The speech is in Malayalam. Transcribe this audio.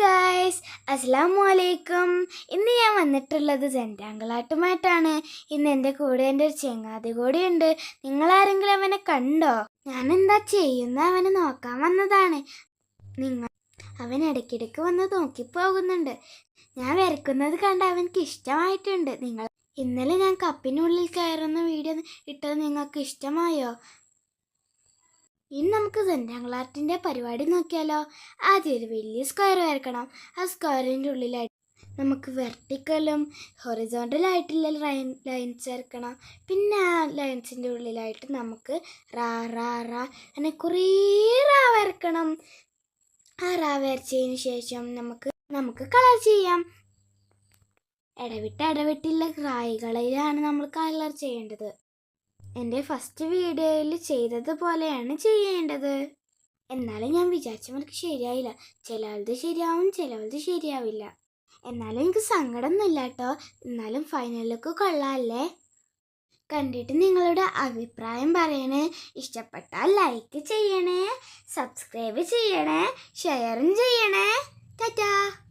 ഗായ്സ് അസ്സാം വലൈക്കും ഇന്ന് ഞാൻ വന്നിട്ടുള്ളത് സെന്റാങ്കിളാട്ടുമായിട്ടാണ് ഇന്ന് എന്റെ കൂടെ എന്റെ ഒരു ചെങ്ങാതി കൂടിയുണ്ട് നിങ്ങളാരെങ്കിലും അവനെ കണ്ടോ? ഞാൻ എന്താ ചെയ്യുന്ന? അവനെ നോക്കാൻ വന്നതാണ്. നിങ്ങൾ അവൻ ഇടയ്ക്കിടയ്ക്ക് വന്ന് നോക്കിപ്പോകുന്നുണ്ട്. ഞാൻ വരയ്ക്കുന്നത് കണ്ട് അവൻക്ക് ഇഷ്ടമായിട്ടുണ്ട്. നിങ്ങൾ ഇന്നലെ ഞാൻ കപ്പിനുള്ളിൽ കയറുന്ന വീഡിയോ ഇട്ടത് നിങ്ങൾക്ക് ഇഷ്ടമായോ? ഇനി നമുക്ക് സെന്റാങ്കിളാർട്ടിന്റെ പരിപാടി നോക്കിയാലോ? ആദ്യം ഒരു വലിയ സ്ക്വയർ വരക്കണം ആ സ്ക്വയറിന്റെ ഉള്ളിലായിട്ട് നമുക്ക് വെർട്ടിക്കലും ഹൊറിസോണ്ടലായിട്ടുള്ള ലൈൻ ലൈൻസ് ചേർക്കണം പിന്നെ ആ ലൈൻസിന്റെ ഉള്ളിലായിട്ട് നമുക്ക് റാ റാ റാ അങ്ങനെ കുറേ റാ വരക്കണം ആ റാ വരച്ചതിന് ശേഷം നമുക്ക് നമുക്ക് കളർ ചെയ്യാം. ഇടവിട്ട് ഇടവിട്ടുള്ള റായികളിലാണ് നമ്മൾ കളർ ചെയ്യേണ്ടത്. എന്റെ ഫസ്റ്റ് വീഡിയോയിൽ ചെയ്തതുപോലെയാണ് ചെയ്യേണ്ടത്. എന്നാലും ഞാൻ വിചാരിച്ച എനിക്ക് ശരിയായില്ല. ചിലവത് ശരിയാവും ചിലവത് ശരിയാവില്ല. എന്നാലും എനിക്ക് സങ്കടമൊന്നുമില്ല കേട്ടോ. എന്നാലും ഫൈനലിലേക്ക് കൊള്ളാമല്ലേ കണ്ടിട്ട് നിങ്ങളുടെ അഭിപ്രായം പറയണേ. ഇഷ്ടപ്പെട്ടാൽ ലൈക്ക് ചെയ്യണേ. സബ്സ്ക്രൈബ് ചെയ്യണേ. ഷെയറും ചെയ്യണേ. ടാറ്റാ.